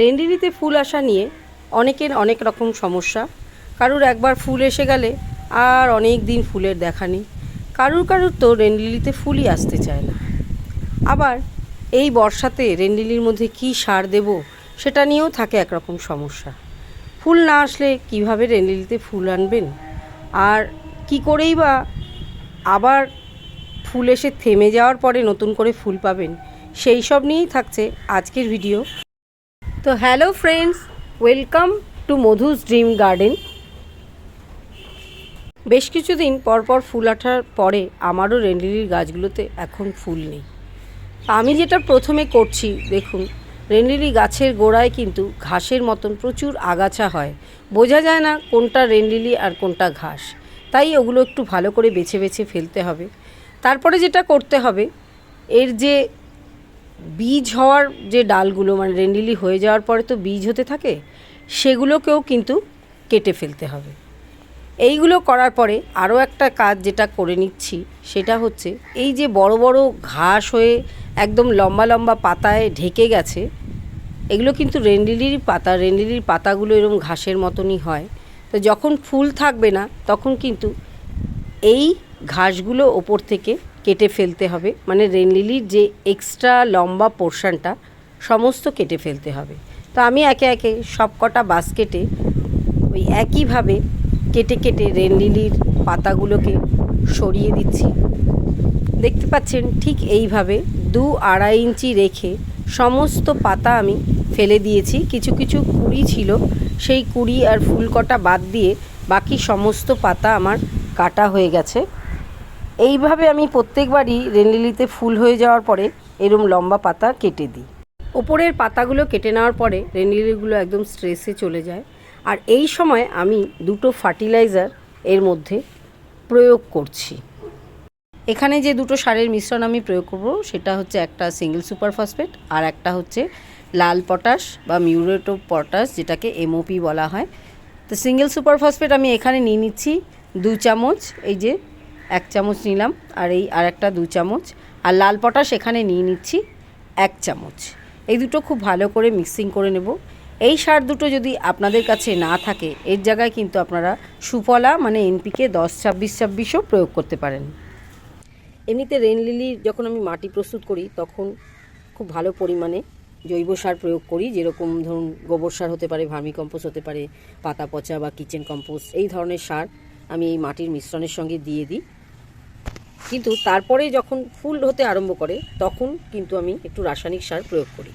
রেন্ডিলিতে ফুল আসা নিয়ে অনেকের অনেক রকম সমস্যা। কারুর একবার ফুল এসে গেলে আর অনেক দিন ফুলের দেখা নেই। কারুর কারুর তো রেন্ডিলিতে ফুলই আসতে চায় না। আবার এই বর্ষাতে রেন্ডিলির মধ্যে কি সার দেব সেটা নিয়েও থাকে একরকম সমস্যা। ফুল না আসলে কীভাবে রেন্ডিলিতে ফুল আনবেন? আর কি করেই বা আবার ফুল এসে থেমে যাওয়ার পরে নতুন করে ফুল পাবেন? সেই সব নিয়েই থাকছে আজকের ভিডিও। তো hello friends, welcome to Madhu's dream garden. বেশ কিছুদিন পরপর ফুল আঠার পরে আমারও রেন্ডিলির গাছগুলোতে এখন ফুল নেই। আমি যেটা প্রথমে করছি, দেখুন রেন্ডিলি গাছের গোড়ায় কিন্তু ঘাসের মতন প্রচুর আগাছা হয়। বোঝা যায় না কোনটা রেন্ডিলি আর কোনটা ঘাস। তাই ওগুলো একটু ভালো করে বেছে বেছে ফেলতে হবে। তারপরে যেটা করতে হবে, এর যে বীজ হওয়ার যে ডালগুলো মানে রেন্ডিলি হয়ে যাওয়ার পরে তো বীজ হতে থাকে, সেগুলোকেও কিন্তু কেটে ফেলতে হবে। এইগুলো করার পরে আরও একটা কাজ যেটা করে নিচ্ছি, সেটা হচ্ছে এই যে বড় বড় ঘাস হয়ে একদম লম্বা লম্বা পাতায় ঢেকে গেছে, এগুলো কিন্তু রেন্ডিলির পাতা রেন্ডিলির পাতাগুলো এরকম ঘাসের মতনই হয়। তো যখন ফুল থাকবে না, তখন কিন্তু এই ঘাসগুলো ওপর থেকে কেটে ফেলতে হবে। মানে রেনলিলির যে এক্সট্রা লম্বা পোর্শনটা সমস্ত কেটে ফেলতে হবে। তো আমি একে একে সব কটা বাস্কেটে ওই একইভাবে কেটে কেটে রেনলিলির পাতাগুলোকে সরিয়ে দিচ্ছি। দেখতে পাচ্ছেন ঠিক এইভাবে দু আড়াই ইঞ্চি রেখে সমস্ত পাতা আমি ফেলে দিয়েছি। কিছু কিছু কুড়ি ছিল, সেই কুড়ি আর ফুল কটা বাদ দিয়ে বাকি সমস্ত পাতা আমার কাটা হয়ে গেছে। এইভাবে আমি প্রত্যেকবারই রেনলিলিতে ফুল হয়ে যাওয়ার পরে এরম লম্বা পাতা কেটে দিই। ওপরের পাতাগুলো কেটে নেওয়ার পরে রেনলিলিগুলো একদম স্ট্রেসে চলে যায়। আর এই সময় আমি দুটো ফার্টিলাইজার এর মধ্যে প্রয়োগ করছি। এখানে যে দুটো সারের মিশ্রণ আমি প্রয়োগ করব, সেটা হচ্ছে একটা সিঙ্গেল সুপার ফসফেট আর একটা হচ্ছে লাল পটাশ বা মিউরেট পটাশ যেটাকে এমওপি বলা হয়। তো সিঙ্গেল সুপার ফসফেট আমি এখানে নিয়ে নিচ্ছি দু চামচ, এই যে এক চামচ নিলাম, আর এই আর একটা দু চামচ। আর লাল পটাশ এখানে নিয়ে নিচ্ছি এক চামচ। এই দুটো খুব ভালো করে মিক্সিং করে নেব। এই সার দুটো যদি আপনাদের কাছে না থাকে, এর জায়গায় কিন্তু আপনারা সুফলা মানে এনপিকে দশ, ছাব্বিশ, ছাব্বিশও প্রয়োগ করতে পারেন। এমনিতে রেন লিলি যখন আমি মাটি প্রস্তুত করি, তখন খুব ভালো পরিমাণে জৈব সার প্রয়োগ করি। যেরকম ধরুন, গোবর সার হতে পারে ভার্মি কম্পোস্ট হতে পারে, পাতা পচা বা কিচেন কম্পোস্ট, এই ধরনের সার আমি এই মাটির মিশ্রণের সঙ্গে দিয়ে দিই। কিন্তু তারপরে যখন ফুল হতে আরম্ভ করে, তখন কিন্তু আমি একটু রাসায়নিক সার প্রয়োগ করি।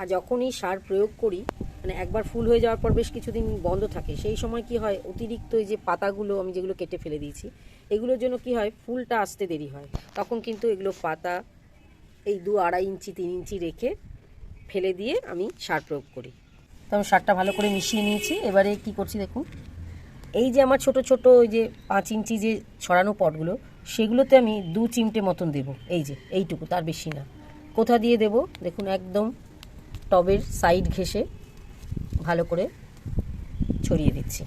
আর যখনই সার প্রয়োগ করি মানে একবার ফুল হয়ে যাওয়ার পর বেশ কিছুদিন বন্ধ থাকে, সেই সময় কি হয়, অতিরিক্ত এই যে পাতাগুলো আমি যেগুলো কেটে ফেলে দিয়েছি, এগুলোর জন্য কি হয়, ফুলটা আসতে দেরি হয়। তখন কিন্তু এগুলো পাতা এই দু আড়াই ইঞ্চি, তিন ইঞ্চি রেখে ফেলে দিয়ে আমি সার প্রয়োগ করি। তখন সারটা ভালো করে মিশিয়ে নিয়েছি। এবারে কি করছি দেখুন এই যে আমার ছোট ছোট ওই যে পাঁচ ইঞ্চি যে ছড়ানো পটগুলো, সেগুলোতে আমি দু চিমটে মতন দেব। এই যে, এইটুকু, তার বেশি না। কোথা দিয়ে দেব? দেখুন, একদম টবের সাইড ঘেসে ভালো করে ছড়িয়ে দিচ্ছি।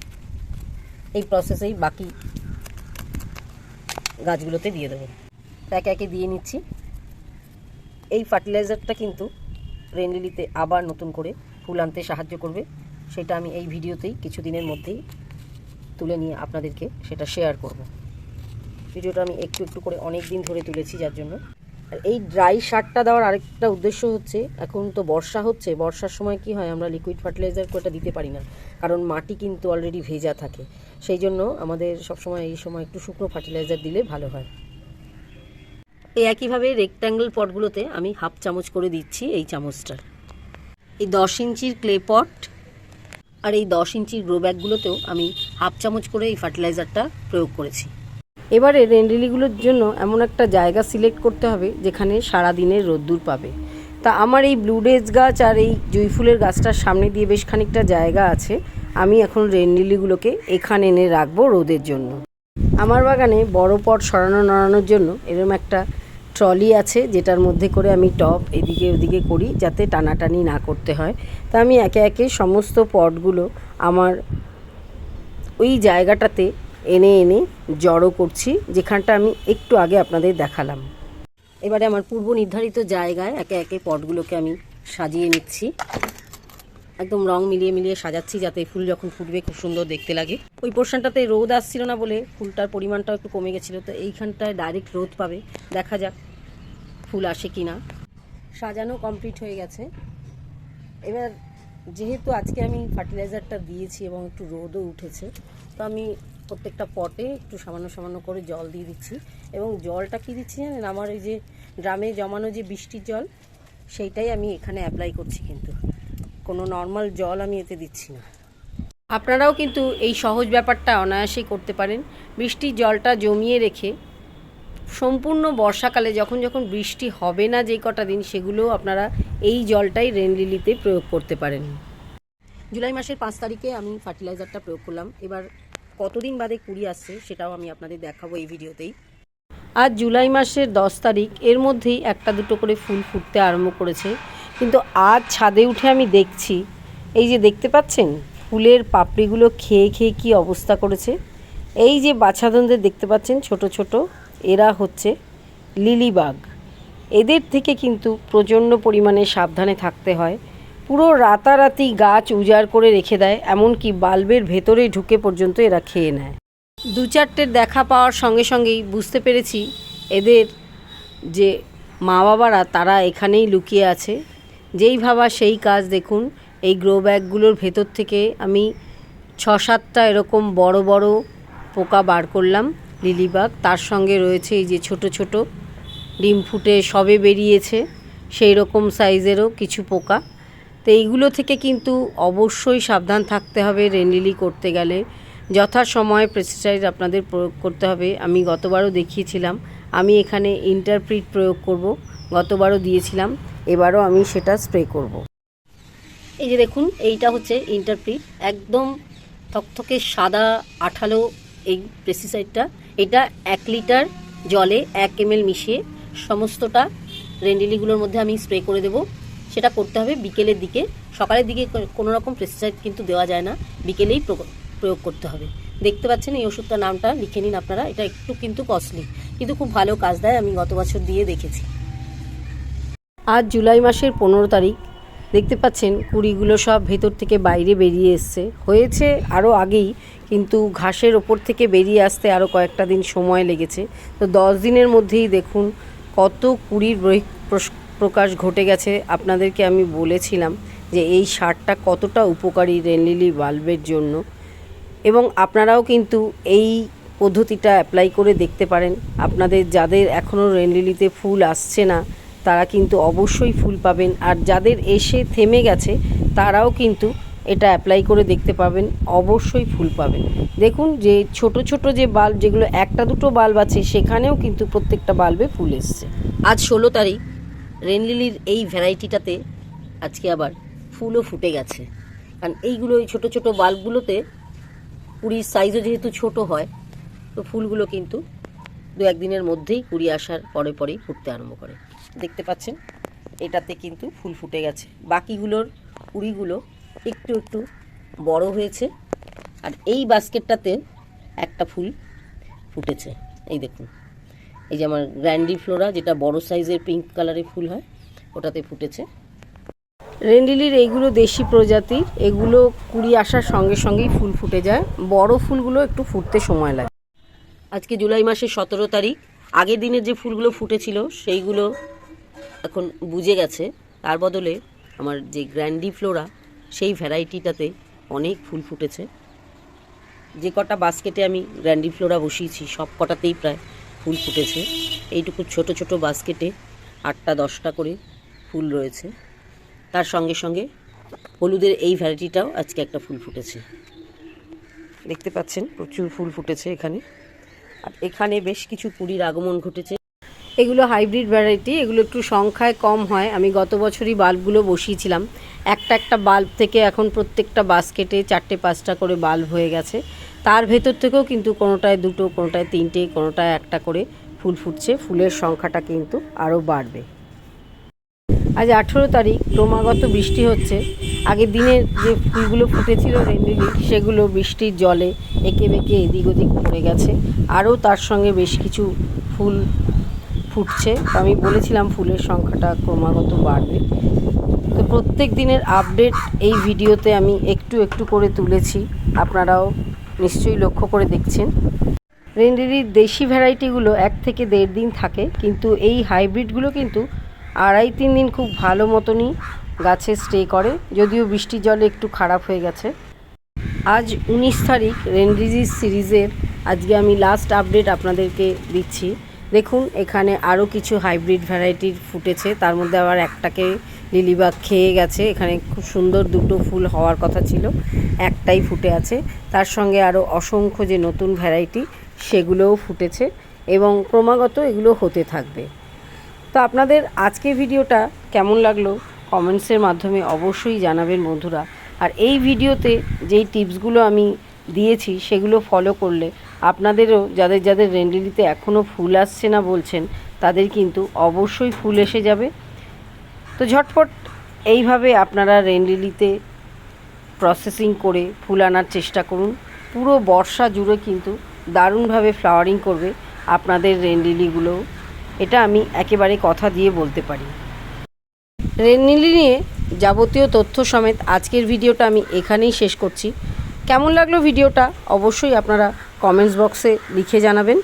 এই প্রসেসেই বাকি গাছগুলোতে দিয়ে দেবো। একে একে দিয়ে নিচ্ছি। এই ফার্টিলাইজারটা কিন্তু রেনলিলিতে আবার নতুন করে ফুল আনতে সাহায্য করবে। সেটা আমি এই ভিডিওতেই কিছুদিনের মধ্যেই তুলে নিয়ে আপনাদেরকে সেটা শেয়ার করব। ভিডিওটা আমি একটু একটু করে অনেক দিন ধরে তুলেছি যার জন্য। আর এই ড্রাই সারটা দেওয়ার আরেকটা উদ্দেশ্য হচ্ছে, এখন তো বর্ষা হচ্ছে, বর্ষার সময় কি হয় আমরা লিকুইড ফার্টিলাইজার কোটা দিতে পারি না, কারণ মাটি কিন্তু অলরেডি ভেজা থাকে। সেই জন্য আমাদের সবসময় এই সময় একটু শুকনো ফার্টিলাইজার দিলে ভালো হয়। এই একইভাবে রেক্ট্যাঙ্গেল পটগুলোতে আমি হাফ চামচ করে দিচ্ছি এই চামচটার এই দশ ইঞ্চির ক্লে পট আর এই দশ ইঞ্চির গ্রো ব্যাগগুলোতেও আমি হাফ চামচ করে এই ফার্টিলাইজারটা প্রয়োগ করেছি। এবারে রেন্ডিলিগুলোর জন্য এমন একটা জায়গা সিলেক্ট করতে হবে যেখানে সারা দিনের রোদ্দুর পাবে। তা আমার এই ব্লুডেজ গাছ আর এই জুঁই ফুলের গাছটার সামনে দিয়ে বেশ খানিকটা জায়গা আছে। আমি এখন রেন্ডিলিগুলোকে এখানে এনে রাখব রোদের জন্য। আমার বাগানে বড় পট সরানো নড়ানোর জন্য এরকম একটা ট্রলি আছে, যেটার মধ্যে করে আমি টপ এদিকে ওদিকে করি যাতে টানাটানি না করতে হয়। তা আমি একে একে সমস্ত পটগুলো আমার ওই জায়গাটাতে এনে এনে জড়ো করছি, যেখানটা আমি একটু আগে আপনাদের দেখালাম। এবারে আমার পূর্ব নির্ধারিত জায়গায় একে একে পটগুলোকে আমি সাজিয়ে নিচ্ছি। একদম রং মিলিয়ে মিলিয়ে সাজাচ্ছি যাতে ফুল যখন ফুটবে খুব সুন্দর দেখতে লাগে। ওই পোর্শনটাতে রোদ আসছিল না বলে ফুলটার পরিমাণটাও একটু কমে গেছিল, তো এইখানটায় ডাইরেক্ট রোদ পাবে। দেখা যাক ফুল আসে কি না সাজানো কমপ্লিট হয়ে গেছে। এবার যেহেতু আজকে আমি ফার্টিলাইজারটা দিয়েছি এবং একটু রোদও উঠেছে, তো আমি প্রত্যেকটা পটে একটু সামান্য সামান্য করে জল দিয়ে দিচ্ছি। এবং জলটা কি দিচ্ছি জানেন? আমার ওই যে ড্রামে জমানো যে বৃষ্টির জল, সেইটাই আমি এখানে অ্যাপ্লাই করছি কিন্তু। কোনো নর্মাল জল আমি এতে দিচ্ছি না। আপনারাও কিন্তু এই সহজ ব্যাপারটা অনায়াসেই করতে পারেন। বৃষ্টির জলটা জমিয়ে রেখে সম্পূর্ণ বর্ষাকালে যখন যখন বৃষ্টি হবে না যে কটা দিন সেগুলোও আপনারা এই জলটাই রেন লিলিতে প্রয়োগ করতে পারেন। জুলাই মাসের পাঁচ তারিখে আমি ফার্টিলাইজারটা প্রয়োগ করলাম। এবার কতদিন বাদে কুড়ি আসছে সেটাও আমি আপনাদের দেখাবো এই ভিডিওতেই। আজ জুলাই মাসের দশ তারিখ এর মধ্যেই একটা দুটো করে ফুল ফুটতে আরম্ভ করেছে। কিন্তু আজ ছাদে উঠে আমি দেখছি, এই যে দেখতে পাচ্ছেন? ফুলের পাপড়িগুলো খেয়ে খেয়ে কি অবস্থা করেছে। এই যে বাছাধনদের দেখতে পাচ্ছেন ছোট ছোট, এরা হচ্ছে লিলিবাগ। এদের থেকে কিন্তু প্রচণ্ড পরিমাণে সাবধানে থাকতে হয়। পুরো রাতারাতি গাছ উজাড় করে রেখে দেয়, এমনকি বাল্বের ভেতরে ঢুকে পর্যন্ত এরা খেয়ে নেয়। দু চারটের দেখা পাওয়ার সঙ্গে সঙ্গেই বুঝতে পেরেছি, এদের যে মা বাবারা তারা এখানেই লুকিয়ে আছে। যেই ভাবা সেই কাজ দেখুন, এই গ্রো ব্যাগগুলোর ভেতর থেকে আমি ছ সাতটা এরকম বড় বড় পোকা বার করলাম লিলিবাগ তার সঙ্গে রয়েছে এই যে ছোট ছোট ডিম ফুটে সবে বেরিয়েছে, সেই রকম সাইজেরও কিছু পোকা। তো এইগুলো থেকে কিন্তু অবশ্যই সাবধান থাকতে হবে রেনলিলি করতে গেলে। যথাসময়ে পেস্টিসাইড আপনাদের প্রয়োগ করতে হবে। আমি গতবারও দেখিয়েছিলাম, আমি এখানে ইন্টারপ্রিট প্রয়োগ করব, গতবারও দিয়েছিলাম। এবারও আমি সেটা স্প্রে করব। এই যে দেখুন, এইটা হচ্ছে ইন্টারপ্রিট একদম থকথকে সাদা আঠালো এই পেস্টিসাইডটা এটা এক লিটার জলে এক এমএল মিশিয়ে সমস্তটা রেন্ডিলিগুলোর মধ্যে আমি স্প্রে করে দেব। সেটা করতে হবে বিকেলের দিকে। সকালের দিকে কোনো রকম পেস্টিসাইড কিন্তু দেওয়া যায় না। বিকেলেই প্র- প্রয়োগ করতে হবে। দেখতে পাচ্ছেন এই ওষুধটার নামটা, লিখে নিন আপনারা। এটা একটু কিন্তু কস্টলি কিন্তু খুব ভালো কাজ দেয়। আমি গত বছর দিয়ে দেখেছি। আজ জুলাই মাসের পনেরো তারিখ। দেখতে পাচ্ছেন, কুড়িগুলো সব ভেতর থেকে বাইরে বেরিয়ে এসছে। হয়েছে আরও আগেই, কিন্তু ঘাসের ওপর থেকে বেরিয়ে আসতে আরও কয়েকটা দিন সময় লেগেছে। তো দশ দিনের মধ্যেই দেখুন কত কুড়ির প্রকাশ ঘটে গেছে। আপনাদেরকে আমি বলেছিলাম যে এই সারটা কতটা উপকারী রেনলিলি বাল্বের জন্য। এবং আপনারাও কিন্তু এই পদ্ধতিটা অ্যাপ্লাই করে দেখতে পারেন। আপনাদের, যাদের এখনও রেনলিলিতে ফুল আসছে না তারা কিন্তু অবশ্যই ফুল পাবেন। আর যাদের এসে থেমে গেছে, তারাও কিন্তু এটা অ্যাপ্লাই করে দেখতে পাবেন, অবশ্যই ফুল পাবেন। দেখুন যে ছোট ছোট যে বাল্ব যেগুলো, একটা দুটো বাল্ব আছে, সেখানেও কিন্তু প্রত্যেকটা বাল্বে ফুল এসছে। আজ ষোলো তারিখ, রেনলিলির এই ভ্যারাইটিটাতে আজকে আবার ফুলও ফুটে গেছে। কারণ এইগুলো, এই ছোটো ছোটো বাল্বগুলোতে কুড়ির সাইজও যেহেতু ছোট হয়, তো ফুলগুলো কিন্তু দু একদিনের মধ্যেই কুড়ি আসার পরে পরেই ফুটতে আরম্ভ করে। দেখতে পাচ্ছেন, এটাতে কিন্তু ফুল ফুটে গেছে। বাকিগুলোর কুড়িগুলো একটু একটু বড় হয়েছে, আর এই বাস্কেটটাতে একটা ফুল ফুটেছে। এই দেখুন, এই যে আমার গ্র্যান্ডি ফ্লোরা, যেটা বড় সাইজের পিঙ্ক কালারের ফুল হয়, ওটাতে ফুটেছে। রেন্ডিলির এইগুলো দেশি প্রজাতির, এগুলো কুড়ি আসার সঙ্গে সঙ্গেই ফুল ফুটে যায়। বড় ফুলগুলো একটু ফুটতে সময় লাগে। আজকে জুলাই মাসের সতেরো তারিখ, আগের দিনের যে ফুলগুলো ফুটেছিল, সেইগুলো এখন বুঝে গেছে। তার বদলে আমার যে গ্র্যান্ডি ফ্লোরা সেই ভ্যারাইটিটাতে অনেক ফুল ফুটেছে। যে কটা বাস্কেটে আমি গ্র্যান্ডি ফ্লোরা বসিয়েছি, সব কটাতেই প্রায় ফুল ফুটেছে। এইটুকু ছোট ছোট বাস্কেটে আটটা, দশটা করে ফুল রয়েছে। তার সঙ্গে সঙ্গে হলুদের এই ভ্যারাইটিটাও আজকে একটা ফুল ফুটেছে। দেখতে পাচ্ছেন, প্রচুর ফুল ফুটেছে এখানে। আর এখানে বেশ কিছু কুড়ির আগমন ঘটেছে। এগুলো হাইব্রিড ভ্যারাইটি এগুলো একটু সংখ্যায় কম হয়। আমি গত বছরই বাল্বগুলো বসিয়েছিলাম। একটা একটা বাল্ব থেকে এখন প্রত্যেকটা বাস্কেটে চারটে পাঁচটা করে বাল্ব হয়ে গেছে। তার ভেতর থেকেও কিন্তু কোনোটায় দুটো, কোনোটায় তিনটে, কোনোটায় একটা করে ফুল ফুটছে। ফুলের সংখ্যাটা কিন্তু আরও বাড়বে। আজ আঠেরো তারিখ, ক্রমাগত বৃষ্টি হচ্ছে। আগের দিনের যে ফুলগুলো ফুটেছিল রেন্ডিলি সেগুলো বৃষ্টির জলে এঁকে বেঁকে এদিক ওদিক পড়ে গেছে। আরও তার সঙ্গে বেশ কিছু ফুল ফুটছে। আমি বলেছিলাম ফুলের সংখ্যাটা ক্রমাগত বাড়বে। তো প্রত্যেক দিনের আপডেট এই ভিডিওতে আমি একটু একটু করে তুলেছি। আপনারাও নিশ্চয়ই লক্ষ্য করে দেখছেন। রেন্ডিরির দেশি ভ্যারাইটিগুলো এক থেকে দেড় দিন থাকে, কিন্তু এই হাইব্রিডগুলো কিন্তু আড়াই তিন দিন খুব ভালো মতনই গাছে স্টে করে, যদিও বৃষ্টির জলে একটু খারাপ হয়ে গেছে। আজ উনিশ তারিখ রেন্ডিজিস সিরিজের আজকে আমি লাস্ট আপডেট আপনাদেরকে দিচ্ছি। দেখুন, এখানে আরও কিছু হাইব্রিড ভ্যারাইটির ফুটেছে। তার মধ্যে আবার একটাকে লিলিবাগ খেয়ে গেছে। এখানে খুব সুন্দর দুটো ফুল হওয়ার কথা ছিল। একটাই ফুটে আছে। তার সঙ্গে আরও অসংখ্য যে নতুন ভ্যারাইটি সেগুলোও ফুটেছে এবং ক্রমাগত এগুলো হতে থাকবে। তো আপনাদের আজকে ভিডিওটা কেমন লাগল কমেন্টসের মাধ্যমে অবশ্যই জানাবেন বন্ধুরা। আর এই ভিডিওতে যেই টিপসগুলো আমি দিয়েছি, সেগুলো ফলো করলে আপনাদেরও যাদের যাদের রেন্ডিলিতে এখনও ফুল আসছে না বলছেন, তাদের কিন্তু অবশ্যই ফুল এসে যাবে। তো ঝটপট এইভাবে আপনারা রেন্ডিলিতে প্রসেসিং করে ফুল আনার চেষ্টা করুন। পুরো বর্ষা জুড়ে কিন্তু দারুণভাবে ফ্লাওয়ারিং করবে আপনাদের রেন্ডিলিগুলো। এটা আমি একেবারে কথা দিয়ে বলতে পারি। রেন্ডিলি নিয়ে যাবতীয় তথ্য সমেত আজকের ভিডিওটা আমি এখানেই শেষ করছি। কেমন লাগল ভিডিওটা? অবশ্যই আপনারা কমেন্টস বক্সে লিখে জানাবেন।